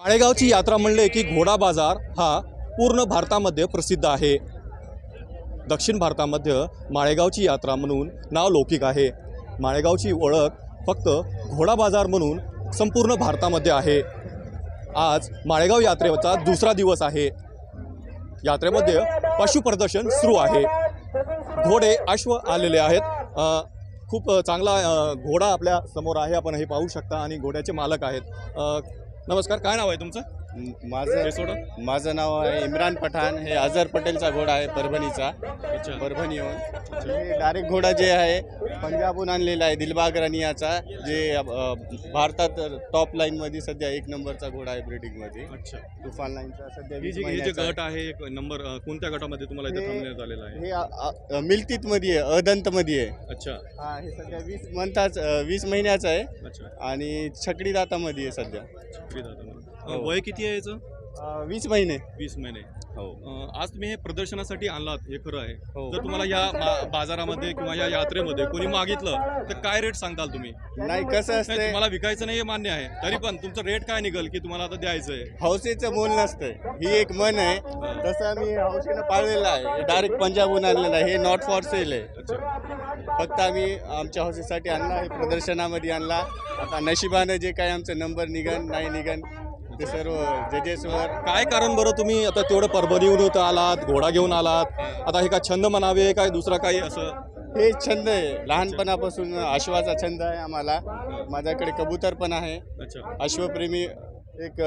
माळेगावची यात्रा म्हणले की घोडा बाजार हा पूर्ण भारतामध्ये प्रसिद्ध आहे. दक्षिण भारतामध्ये माळेगावची यात्रा म्हणून नाव लौकिक आहे. माळेगावची ओळख फक्त घोडा बाजार म्हणून संपूर्ण भारतामध्ये आहे. आज माळेगाव यात्रेचा दुसरा दिवस आहे. यात्रेमध्ये पशुप्रदर्शन सुरू आहे. घोडे अश्व आलेले आहेत. खूप चांगला घोडा आपल्यासमोर आहे. आपण हे पाहू शकता आणि घोड्याचे मालक आहेत. नमस्कार काय नाव आहे तुमचं? माझं हे सोडं. माझं नाव आहे इम्रान पठाण. हे अझर पटेलचा घोडा आहे परभणीचा. अच्छा. परभणीहून. हे डायरेक्ट घोडा जे आहे पंजाबहून आणलेला आहे दिलबाग रानियाचा जे अ, भारतात टॉप लाईनमध्ये सध्या एक नंबरचा घोडा आहे ब्रिडिंगमध्ये अच्छा. तुफान लाईनचा सध्या ही वीस जी हे जे महिन्याचा आहे. गट आहे एक नंबर अ, कोणत्या गटामध्ये तुम्हाला इथे हे- थांबण्यात आलेला आहे? हे मिल्तीतमध्ये आहे अदंतमध्ये आहे. अच्छा हा हे सध्या वीस मंथाच वीस महिन्याचं आहे अच्छा आणि छकडी दातामध्ये आहे सध्या. अ, हो. वय किती आहे याचं वीस महिने. वीस महिने. हो. आज तुम्ही हे प्रदर्शनासाठी आणलात हे खरं आहे. हो. जर तुम्हाला या बाजारामध्ये किंवा या यात्रेमध्ये कोणी मागितलं तर काय रेट सांगताल तुम्ही? नाही कसं नाही असतंय? तुम्हाला विकायचं नाही हे मान्य आहे. तरी पण तुमचं रेट काय निघल की तुम्हाला आता द्यायचं आहे हौसेचं मोल नसतं ही एक मन आहे. तसं आम्ही हौसेनं पाळलेलं आहे. डायरेक्ट पंजाबहून आणलेलं आहे. हे नॉट फॉर सेल आहे. फक्त आम्ही आमच्या हौसेसाठी आणला प्रदर्शनामध्ये आणला. आता नशिबानं जे काय आमचं नंबर निघन नाही निघन ते सर्व जजेसवर काय कारण बरं तुम्ही आता तेवढं परभणीहून इथं आलात घोडा घेऊन आलात? आता हे काय छंद म्हणावे काय दुसरा काही असं? हे छंद आहे. लहानपणापासून अश्वाचा छंद आहे आम्हाला. माझ्याकडे कबूतर पण आहे. अश्वप्रेमी एक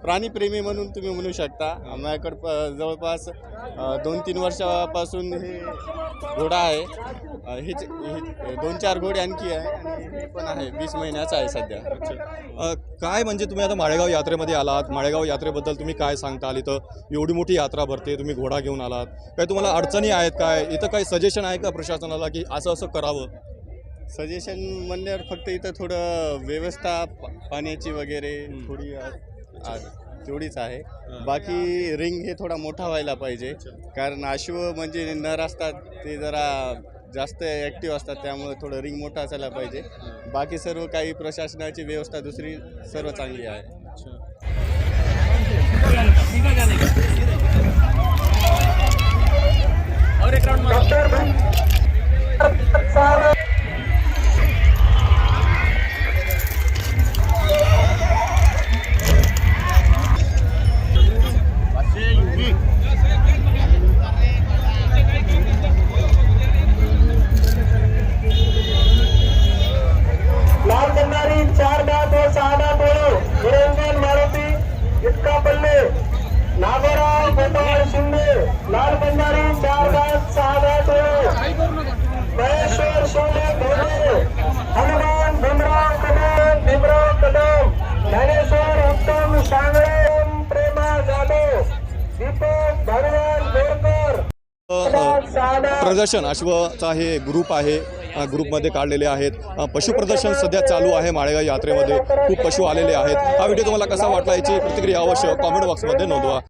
प्राणीप्रेमी म्हणून तुम्ही म्हणू शकता. प- जवळपास दोन तीन वर्षापासून हे घोडा आहे. हेच हे दोन चार घोडे आणखी आहे आणि हे पण आहे वीस महिन्याचा आहे सध्या. अ, काय म्हणजे तुम्ही आता माळेगाव यात्रेमध्ये आलात? माळेगाव यात्रेबद्दल तुम्ही काय सांगताल इथं? एवढी मोठी यात्रा भरते तुम्ही घोडा घेऊन आलात. काय तुम्हाला अडचणी आहेत काय? इथं काही सजेशन आहे का प्रशासनाला की असं असं करावं? सजेशन म्हणल्यावर फक्त इथं थोडं व्यवस्था पा- पाण्याची वगैरे थोडी आ- तेवढीच आहे. बाकी रिंग हे थोडा मोठा व्हायला पाहिजे. कारण अश्व म्हणजे नर असतात ते जरा जास्त ॲक्टिव्ह असतात त्यामुळे थोडं रिंग मोठा असायला पाहिजे. बाकी सर्व काही प्रशासनाची व्यवस्था दुसरी सर्व चांगली आहे. लाल बंधारी चार दात सहा दात महेश्वर सोने धोरे हनुमान भीमराव कदम भीमराव कदम ज्ञानेश्वर उत्तम सांगळे प्रेमा जाधव दीपक भगवान बोरकर. प्रदर्शन अश्वचा हे ग्रुप आहे. ग्रुपमध्ये काढलेले आहेत. पशुप्रदर्शन सध्या चालू आहे माळेगाव यात्रेमध्ये. खूप पशु आलेले आहेत. हा व्हिडिओ तुम्हाला कसा वाटला याची प्रतिक्रिया अवश्य कॉमेंट बॉक्समध्ये नोंदवा.